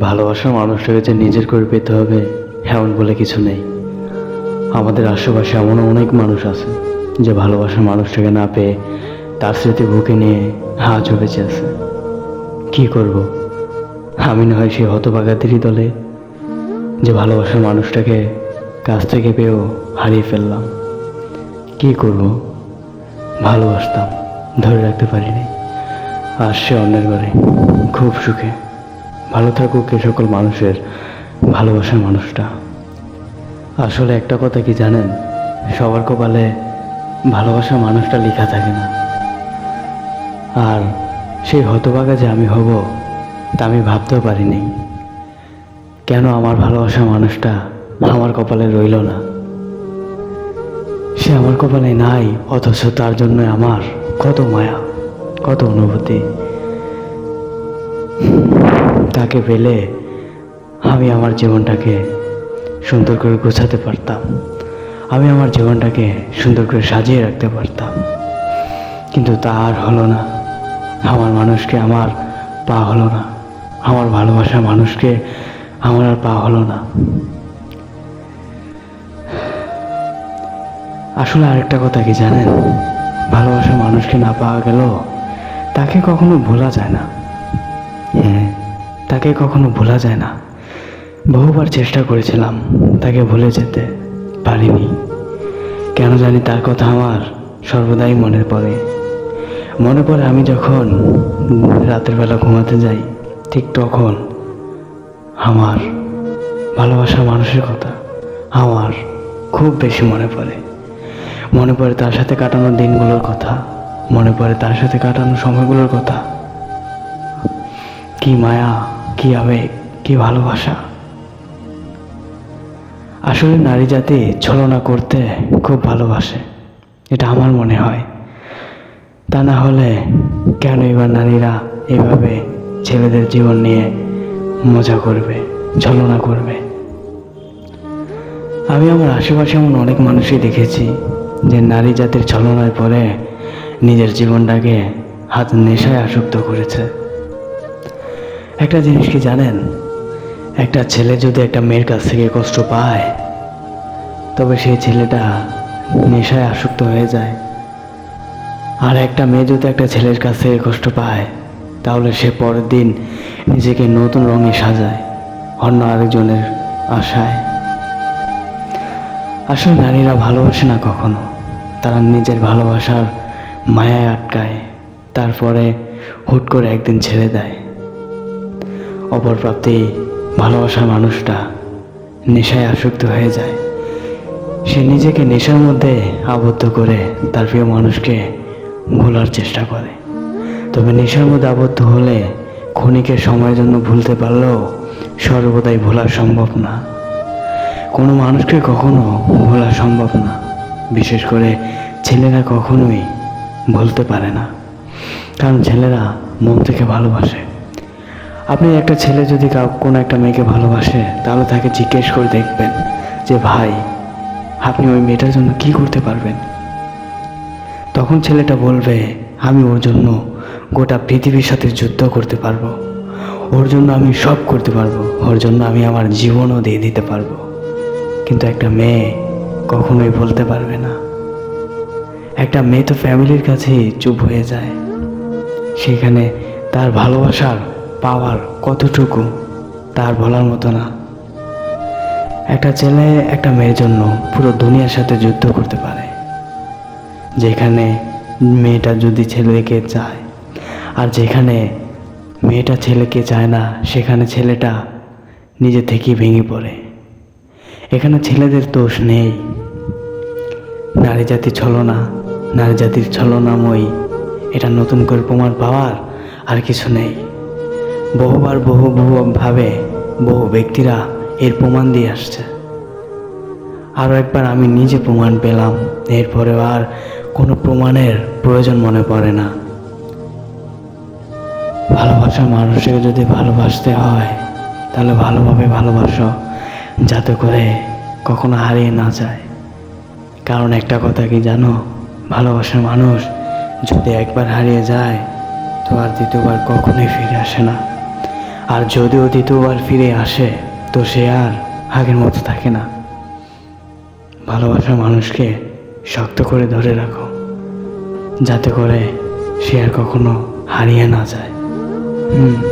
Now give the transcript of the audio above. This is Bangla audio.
ভালোবাসার মানুষটাকে যে নিজের করে পেতে হবে, এমন বলে কিছু নেই। আমাদের আশেপাশে এমন অনেক মানুষ আছে, যে ভালোবাসার মানুষটাকে না পেয়ে তার স্মৃতি বুকে নিয়ে আজও বেঁচে আছে। কি করব? আমি না হয় সেই হতভাগাদেরই দলে, যে ভালোবাসার মানুষটাকে কাছ থেকে পেয়েও হারিয়ে ফেললাম। কি করব? ভালোবাসতাম, ধরে রাখতে পারিনি। আর সে অন্যের ঘরে খুব সুখে। ভালো থাকুক এ সকল মানুষের ভালোবাসার মানুষটা। আসলে একটা কথা কি জানেন? সবার কপালে ভালোবাসার মানুষটা লেখা থাকে না। আর সেই হতভাগা যে আমি হব, তা আমি ভাবতেও পারিনি। কেন আমার ভালোবাসার মানুষটা আমার কপালে রইল না? সে আমার কপালে নাই, অথচ তার জন্য আমার কত মায়া, কত অনুভূতি। তাকে পেলে আমি আমার জীবনটাকে সুন্দর করে গোছাতে পারতাম। আমি আমার জীবনটাকে সুন্দর করে সাজিয়ে রাখতে পারতাম। কিন্তু তা আর হলো না। আমার মানুষকে আমার পা হলো না। আমার ভালোবাসা মানুষকে আমার আর পা হলো না। আসলে আরেকটা কথা কি জানেন? ভালোবাসার মানুষকে না পাওয়া গেল তাকে কখনো ভোলা যায় না। তাকে কখনো ভোলা যায় না। বহুবার চেষ্টা করেছিলাম তাকে ভুলে যেতে পারিনি। কেন জানি তার কথা আমার সর্বদাই মনে পড়ে। মনে পড়ে আমি যখন রাতের বেলা ঘুমাতে যাই, ঠিক তখন আমার ভালোবাসা মানুষের কথা আমার খুব বেশি মনে পড়ে। মনে পড়ে তার সাথে কাটানো দিনগুলোর কথা, মনে পড়ে তার সাথে কাটানো সময়গুলোর কথা। কি মায়া কি আবেগ কি ভালোবাসা? আসলে নারী জাতি ছলনা করতে খুব ভালোবাসে, এটা আমার মনে হয়। তা না হলে কেন এবার নারীরা এভাবে ছেলেদের জীবন নিয়ে মজা করবে, ছলনা করবে? আমি আমার আশেপাশে এমন অনেক মানুষই দেখেছি যে নারী জাতির ছলনায় পরে নিজের জীবনটাকে হাত নেশায় আসক্ত করেছে। একটা জিনিস কি জানেন? একটা ছেলে যদি একটা মেয়ের কাছ থেকে কষ্ট পায়, তবে সেই ছেলেটা নেশায় আসক্ত হয়ে যায়। আর একটা মেয়ে যদি একটা ছেলের কাছ থেকে কষ্ট পায়, তাহলে সে পরের দিন নিজেকে নতুন রঙে সাজায়, অন্য আরেকজনের আশায়। আসলে নারীরা ভালোবাসে না কখনো। তারা নিজের ভালোবাসার মায়ায় আটকায়। তারপরে হুট করে একদিন ছেড়ে দেয়। অপরপ্রাপ্তি ভালোবাসার মানুষটা নেশায় আসক্ত হয়ে যায়। সে নিজেকে নেশার মধ্যে আবদ্ধ করে তার প্রিয় মানুষকে ভোলার চেষ্টা করে। তবে নেশার মধ্যে আবদ্ধ হলে ক্ষণিকের সময়ের জন্য ভুলতে পারলেও সর্বদাই ভোলা সম্ভব না। কোনো মানুষকে কখনো ভোলা সম্ভব না। বিশেষ করে ছেলেরা কখনোই ভুলতে পারে না। কারণ ছেলেরা মন থেকে ভালোবাসে। আপনি একটা ছেলে যদি কোনো একটা মেয়েকে ভালোবাসে, তাহলে তাকে জিজ্ঞেস করে দেখবেন যে, ভাই, আপনি ওই মেয়েটার জন্য কি করতে পারবেন? তখন ছেলেটা বলবে, আমি ওর জন্য গোটা পৃথিবীর সাথে যুদ্ধ করতে পারব। ওর জন্য আমি সব করতে পারব। ওর জন্য আমি আমার জীবনও দিয়ে দিতে পারব। কিন্তু একটা মেয়ে কখনোই বলতে পারবে না। একটা মেয়ে তো ফ্যামিলির কাছেই চুপ হয়ে যায়। সেখানে তার ভালোবাসার পাওয়ার কতটুকু, তার বলার মতো না। একটা ছেলে, একটা মেয়ের জন্য পুরো দুনিয়ার সাথে যুদ্ধ করতে পারে। যেখানে মেয়েটা যদি ছেলেকে চায়, আর যেখানে মেয়েটা ছেলেকে চায় না, সেখানে ছেলেটা নিজে থেকেই ভেঙে পড়ে। এখানে ছেলেদের দোষ নেই। নারী জাতি ছলনা নারী জাতির ছলনাময়ী, এটা নতুন করে প্রমাণ পাওয়ার আর কিছু নেই। বহুবার বহু বহু ভাবে বহু ব্যক্তিরা এর প্রমাণ দিয়ে আসছে। আরও একবার আমি নিজে প্রমাণ পেলাম, এরপরেও আর কোনো প্রমাণের প্রয়োজন মনে পড়ে না। ভালোবাসা মানুষকে যদি ভালোবাসতে হয়, তাহলে ভালোভাবে ভালোবাসো, যাতে করে কখনো হারিয়ে না যায়। কারণ একটা কথা কি জানো? ভালোবাসার মানুষ যদি একবার হারিয়ে যায়, তো আর দ্বিতীয়বার কখনোই ফিরে আসে না। আর যদিও দ্বিতীয়বার ফিরে আসে, তো সে আর আগের মতো থাকে না। ভালোবাসা মানুষকে শক্ত করে ধরে রাখো, যাতে করে সে আর কখনো হারিয়ে না যায়। হুম।